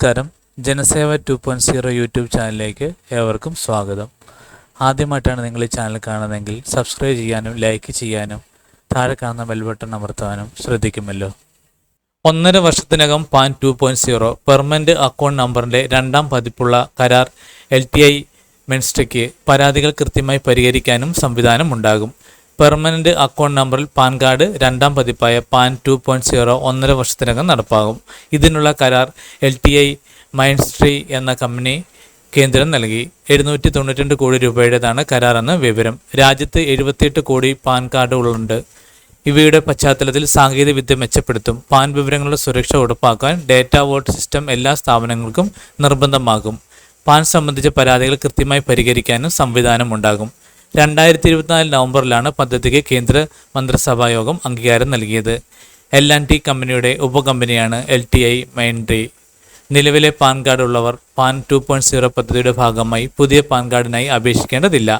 നമസ്കാരം. Janaseva two point zero YouTube ചാനലിലേക്ക് ഏവർക്കും സ്വാഗതം. ആദ്യമായിട്ടാണ് നിങ്ങൾ ഈ ചാനൽ കാണുന്നതെങ്കിൽ സബ്സ്ക്രൈബ് ചെയ്യാനും ലൈക്ക് ചെയ്യാനും താഴെ കാണുന്ന ബെൽ ബട്ടൺ അമർത്താനും ശ്രദ്ധിക്കുമല്ലോ. ഒന്നര വർഷത്തിനകം PAN two point zero permanent account നമ്പറിന്റെ രണ്ടാം പതിപ്പുള്ള കരാർ എൽ ടി ഐ മെൻസ്റ്റയ്ക്ക് പരാതികൾ കൃത്യമായി പരിഹരിക്കാനും സംവിധാനം ഉണ്ടാകും. പെർമനന്റ് അക്കൗണ്ട് നമ്പറിൽ പാൻ കാർഡ് രണ്ടാം പതിപ്പായ പാൻ ടു പോയിന്റ് സീറോ ഒന്നര വർഷത്തിനകം നടപ്പാകും. ഇതിനുള്ള കരാർ എൽ ടി ഐ മൈൻസ്ട്രീ എന്ന കമ്പനി കേന്ദ്രം നൽകി. എഴുന്നൂറ്റി തൊണ്ണൂറ്റി കോടി രൂപയുടേതാണ് എന്ന വിവരം. രാജ്യത്ത് എഴുപത്തിയെട്ട് കോടി പാൻ കാർഡുകളുണ്ട്. ഇവയുടെ പശ്ചാത്തലത്തിൽ സാങ്കേതികവിദ്യ മെച്ചപ്പെടുത്തും. പാൻ വിവരങ്ങളുടെ സുരക്ഷ ഉറപ്പാക്കാൻ ഡേറ്റ വോട്ട് സിസ്റ്റം എല്ലാ സ്ഥാപനങ്ങൾക്കും നിർബന്ധമാകും. പാൻ സംബന്ധിച്ച പരാതികൾ കൃത്യമായി പരിഹരിക്കാനും സംവിധാനമുണ്ടാകും. രണ്ടായിരത്തി ഇരുപത്തിനാല് നവംബറിലാണ് പദ്ധതിക്ക് കേന്ദ്ര മന്ത്രിസഭാ യോഗം അംഗീകാരം നൽകിയത്. എൽ ആൻഡ് ടി കമ്പനിയുടെ ഉപകമ്പനിയാണ് എൽ ടി ഐ മൈൻഡ്രി നിലവിലെ പാൻ കാർഡ് ഉള്ളവർ പാൻ ടു പോയിന്റ് സീറോ പദ്ധതിയുടെ ഭാഗമായി പുതിയ പാൻ കാർഡിനായി അപേക്ഷിക്കേണ്ടതില്ല.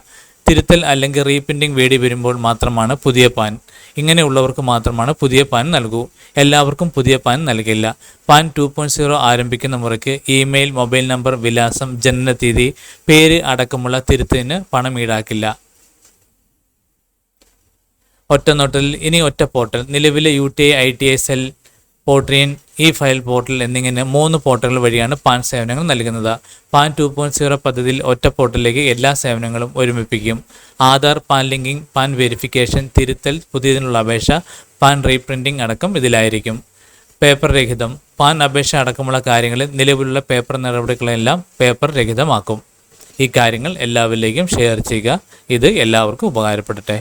തിരുത്തൽ അല്ലെങ്കിൽ റീപ്രിന്റിംഗ് വേടി വരുമ്പോൾ മാത്രമാണ് പുതിയ പാൻ. ഇങ്ങനെയുള്ളവർക്ക് മാത്രമാണ് പുതിയ പാൻ നൽകൂ. എല്ലാവർക്കും പുതിയ പാൻ നൽകില്ല. പാൻ ടു പോയിന്റ് സീറോ ആരംഭിക്കുന്ന മുറയ്ക്ക് ഇമെയിൽ മൊബൈൽ നമ്പർ വിലാസം ജനനത്തീയതി പേര് അടക്കമുള്ള തിരുത്തിന് പണം ഈടാക്കില്ല. ഒറ്റനോട്ടൽ ഇനി ഒറ്റ പോർട്ടൽ. നിലവിലെ U T I I T I SL Protean e file portal എന്നിങ്ങനെ മൂന്ന് പോർട്ടലുകൾ വഴിയാണ് പാൻ സേവനങ്ങൾ നൽകുന്നത്. പാൻ ടു പോയിന്റ് സീറോ പദ്ധതിയിൽ ഒറ്റ പോർട്ടലിലേക്ക് എല്ലാ സേവനങ്ങളും ഒരുമിപ്പിക്കും. Aadhaar PAN linking PAN verification തിരുത്തൽ പുതിയതിനുള്ള അപേക്ഷ പാൻ റീപ്രിന്റിംഗ് അടക്കം ഇതിലായിരിക്കും. പേപ്പർ രഹിതം. പാൻ അപേക്ഷ അടക്കമുള്ള കാര്യങ്ങളിൽ നിലവിലുള്ള പേപ്പർ നടപടികളെല്ലാം പേപ്പർ രഹിതമാക്കും. ഈ കാര്യങ്ങൾ എല്ലാവരിലേക്കും ഷെയർ ചെയ്യുക. ഇത് എല്ലാവർക്കും ഉപകാരപ്പെടട്ടെ.